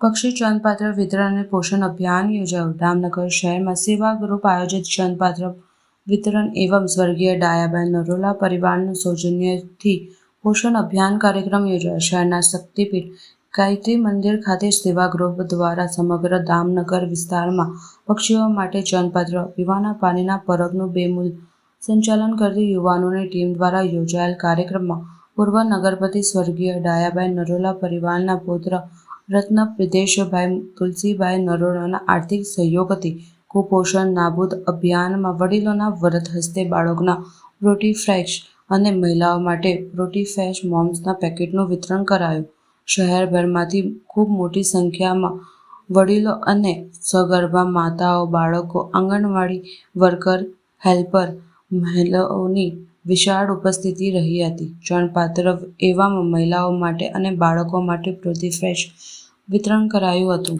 પક્ષી ચંદપાત્ર વિતરણ અને પોષણ અભિયાન યોજાયું. દામનગર શહેરમાં સેવા ગ્રુપ આયોજિત ચંદપાત્ર વિતરણ એવમ સ્વર્ગીય ડાયાબેન નરોલા પરિવારનું સૌજન્યથી પોષણ અભિયાન કાર્યક્રમ યોજાયો. શહેરના શક્તિપીઠ ગાયત્રી મંદિર ખાતે સેવા ગ્રુપ દ્વારા સમગ્ર દામનગર વિસ્તારમાં પક્ષીઓ માટે ચંદપાત્ર પીવાના પાણીના પરબનું બેમૂલ સંચાલન કરતી યુવાનોની ટીમ દ્વારા યોજાયેલ કાર્યક્રમમાં પૂર્વ નગરપતિ સ્વર્ગીય ડાયાબેન નરોલા પરિવારના પૌત્ર રત્ન પ્રિદેશભાઈ તુલસીભાઈ નરોડાના આર્થિક સહયોગથી કુપોષણ નાબૂદ અભિયાનમાં વડીલોના વ્રત હસ્તે બાળકોના રોટીફ્રેશ અને મહિલાઓ માટે પ્રોટીફ્રેશ મોમ્સના પેકેટનું વિતરણ કરાયું. શહેરભરમાંથી ખૂબ મોટી સંખ્યામાં વડીલો અને સગર્ભા માતાઓ, બાળકો, આંગણવાડી વર્કર, હેલ્પર મહિલાઓની વિશાળ ઉપસ્થિતિ રહી હતી. ચણપાત્ર એવામાં મહિલાઓ માટે અને બાળકો માટે રોટીફ્રેશ વિતરણ કરાયું હતું.